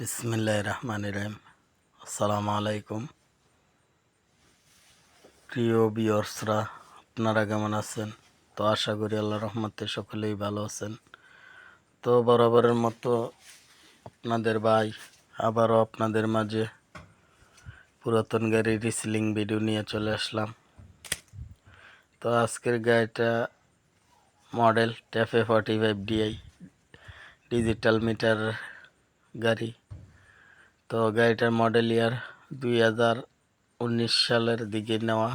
বিসমিল্লাহ রহমান রহিম। আসসালামু আলাইকুম। প্রিয় বিয়র্সরা আপনারা কেমন আছেন? তো আশা করি আল্লাহ রহমতে সকলেই ভালো আছেন। তো বরাবরের মতো আপনাদের ভাই, আবারও আপনাদের মাঝে পুরাতন গাড়ির রিসিলিং ভিডিও নিয়ে চলে আসলাম। তো আজকের গাড়িটা model TAFE forty five DI digital meter গাড়ি। তো গাড়িটার মডেল ইয়ার দুই হাজার উনিশ সালের দিকে নেওয়া,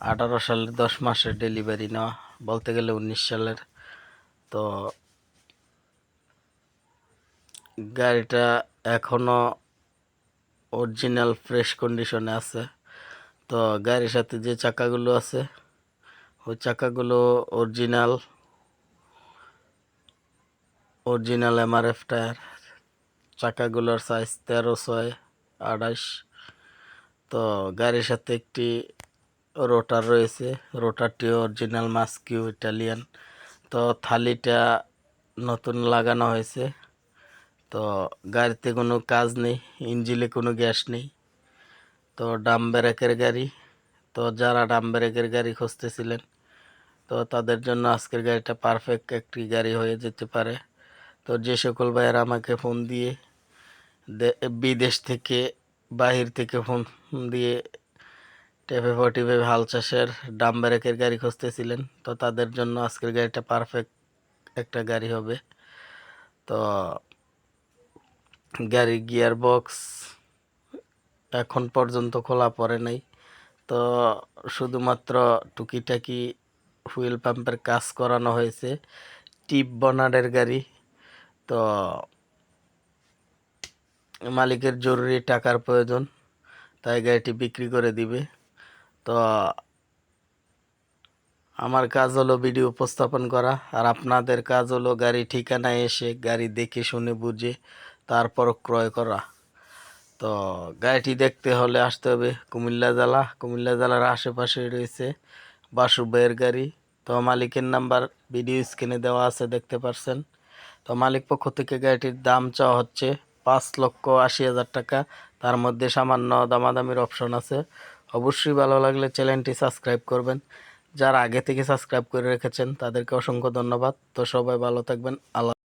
আঠারো সালের দশ মাসের ডেলিভারি নেওয়া, বলতে গেলে উনিশ সালের। তো গাড়িটা এখনও অরিজিনাল ফ্রেশ কন্ডিশনে আছে। তো গাড়ির সাথে যে চাকাগুলো আছে, ওই চাকাগুলো অরিজিনাল অরিজিনাল এমআরএফ টায়ার। চাকাগুলোর সাইজ তেরো ছয় আঠাশ তো গাড়ির সাথে একটি রোটার রয়েছে। রোটারটি অরিজিনাল মাস্কিউ ইটালিয়ান তো থালিটা নতুন লাগানো হয়েছে। তো গাড়িতে কোনো কাজ নেই ইঞ্জিলে কোনো গ্যাস নেই। তো ডাম ব্রেকের গাড়ি। তো যারা ডাম ব্রেকের গাড়ি খুঁজতেছিলেন, তো তাদের জন্য আজকের গাড়িটা পারফেক্ট একটি গাড়ি হয়ে যেতে পারে। তো যে সকল ভাইয়েরা আমাকে ফোন দিয়ে বিদেশ থেকে, বাহির থেকে ফোন দিয়ে টেপে ফাইভ হাল চাষের ডাম ব্রেকের গাড়ি খুঁজতেছিলেন। তো তাদের জন্য আজকের গাড়িটা পারফেক্ট একটা গাড়ি হবে। তো গাড়ির গিয়ার বক্স এখন পর্যন্ত খোলা পড়ে নাই। তো শুধুমাত্র টুকিটাকি হুইল পাম্পের কাজ করানো হয়েছে। টিপ বনারের গাড়ি। তো মালিকের জরুরি টাকার প্রয়োজন, তাই গাড়িটি বিক্রি করে দিবে। তো আমার কাজ হলো ভিডিও উপস্থাপন করা, আর আপনাদের কাজ হলো গাড়ি ঠিকানায় এসে গাড়ি দেখে শুনে বুঝে তারপর ক্রয় করা। তো গাড়িটি দেখতে হলে আসতে হবে কুমিল্লা জেলা। কুমিল্লা জেলার আশেপাশে রয়েছে বাসু ভাইয়ের গাড়ি। তো মালিকের নাম্বার ভিডিও স্ক্রিনে দেওয়া আছে, দেখতে পারছেন। তো মালিক পক্ষ থেকে গাড়িটির দাম চাওয়া হচ্ছে পাঁচ লক্ষ আশি হাজার টাকা। তার মধ্যে সামান্য দামাদামির অপশন আছে। অবশ্যই ভালো লাগলে চ্যানেলটি সাবস্ক্রাইব করবেন। যারা আগে থেকে সাবস্ক্রাইব করে রেখেছেন, তাদেরকে অসংখ্য ধন্যবাদ। তো সবাই ভালো থাকবেন। আল্লাহ